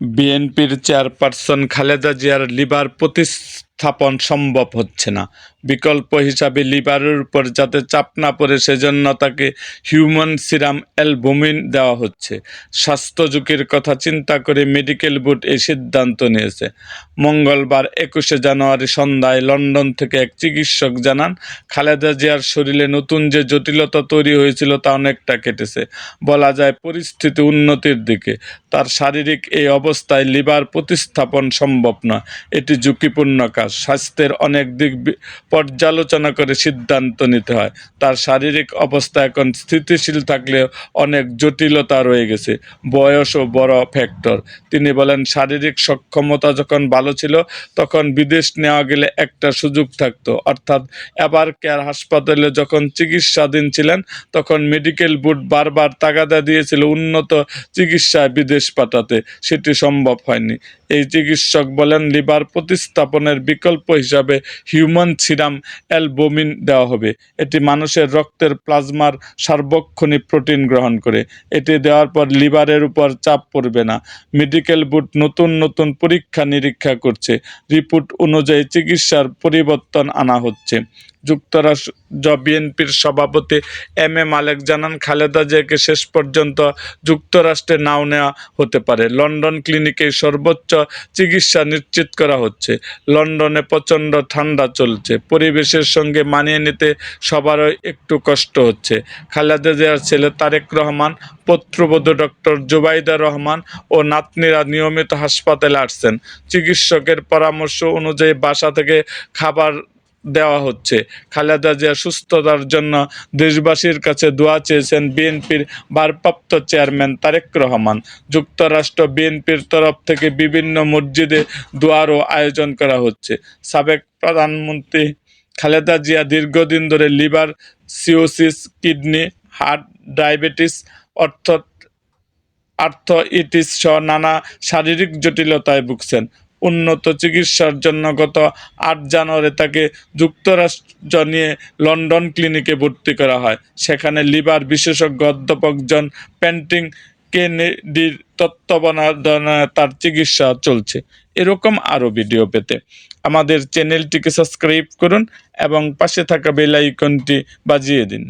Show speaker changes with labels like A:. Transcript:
A: বিএনপির চেয়ারপারসন খালেদা জিয়ার লিভার প্রতিস্থাপন সম্ভব হচ্ছে না। বিকল্প হিসাবে লিভারের উপর যাতে চাপ না পড়ে, সেজন্য তাকে হিউম্যান সিরাম অ্যালবুমিন দেওয়া হচ্ছে। স্বাস্থ্য ঝুঁকির কথা চিন্তা করে মেডিকেল বোর্ড এই সিদ্ধান্ত নিয়েছে। মঙ্গলবার একুশে জানুয়ারি সন্ধ্যায় লন্ডন থেকে এক চিকিৎসক জানান, খালেদা জিয়ার শরীরে নতুন যে জটিলতা তৈরি হয়েছিল তা অনেকটা কেটেছে। বলা যায় পরিস্থিতি উন্নতির দিকে। তার শারীরিক এই অবস্থায় লিভার প্রতিস্থাপন সম্ভব নয়। এটি ঝুঁকিপূর্ণ কাজ। স্বাস্থ্যের অনেক দিক পর্যালোচনা করে সিদ্ধান্ত নিতে হয়। তার শারীরিক অবস্থা এখন স্থিতিশীল থাকলেও অনেক জটিলতা রয়ে গেছে। বয়স ও বড় ফ্যাক্টর তিনি বলেন, শারীরিক সক্ষমতা যখন ভালো ছিল, তখন বিদেশ নেওয়া গেলে একটা সুযোগ থাকতো। অর্থাৎ এবার কেয়ার হাসপাতালে যখন চিকিৎসাধীন ছিলেন, তখন মেডিকেল বোর্ড বারবার তাগাদা দিয়েছিল উন্নত চিকিৎসায় বিদেশ পাঠাতে। সেটি সম্ভব হয়নি। এই চিকিৎসক বলেন, লিভার প্রতিস্থাপনের বিকল্প হিসাবে হিউম্যান সিরাম অ্যালবোমিন দেওয়া হবে। এটি মানুষের রক্তের প্লাজমার সার্বক্ষণিক প্রোটিন গ্রহণ করে। এটি দেওয়ার পর লিভারের উপর চাপ পড়বে না। মেডিকেল বোর্ড নতুন নতুন পরীক্ষা নিরীক্ষা করছে। রিপোর্ট অনুযায়ী চিকিৎসার পরিবর্তন আনা হচ্ছে। যুক্তরাষ্ট্র বিএনপির সভাপতি এম এ মালেক জানান, খালেদা জিয়াকে শেষ পর্যন্ত যুক্তরাষ্ট্রে নাও নেওয়া হতে পারে। লন্ডন ক্লিনিকে সর্বোচ্চ চিকিৎসা নিশ্চিত করা হচ্ছে। লন্ডনে প্রচণ্ড ঠান্ডা চলছে। পরিবেশের সঙ্গে মানিয়ে নিতে সবারই একটু কষ্ট হচ্ছে। খালেদা জিয়ার ছেলে তারেক রহমান, পত্রবধূ ডক্টর জুবাইদা রহমান ও নাতনিরা নিয়মিত হাসপাতালে আসছেন। চিকিৎসকের পরামর্শ অনুযায়ী বাসা থেকে খাবার দেওয়া হচ্ছে। খালেদা জিয়া সুস্থতার জন্য দেশবাসীর কাছে দোয়া চেয়েছেন বিএনপির ভারপ্রাপ্ত চেয়ারম্যান তারেক রহমান। যুক্তরাষ্ট্র বিএনপির তরফ থেকে বিভিন্ন মসজিদে দোয়ারও আয়োজন করা হচ্ছে। সাবেক প্রধানমন্ত্রী খালেদা জিয়া দীর্ঘদিন ধরে লিভার সিওসিস, কিডনি, হার্ট, ডায়াবেটিস অর্থাৎ আর্থইটিস সহ নানা শারীরিক জটিলতায় ভুগছেন। উন্নত চিকিৎসার জন্য গত আট জানুয়ারি তাকে যুক্তরাষ্ট্র নিয়ে লন্ডন ক্লিনিকে ভর্তি করা হয়। সেখানে লিভার বিশেষজ্ঞ অধ্যাপক জন পেন্টিং কেনেডির তত্ত্বাবধানে তার চিকিৎসা চলছে। এরকম আরও ভিডিও পেতে আমাদের চ্যানেলটিকে সাবস্ক্রাইব করুন এবং পাশে থাকা বেল আইকনটি বাজিয়ে দিন।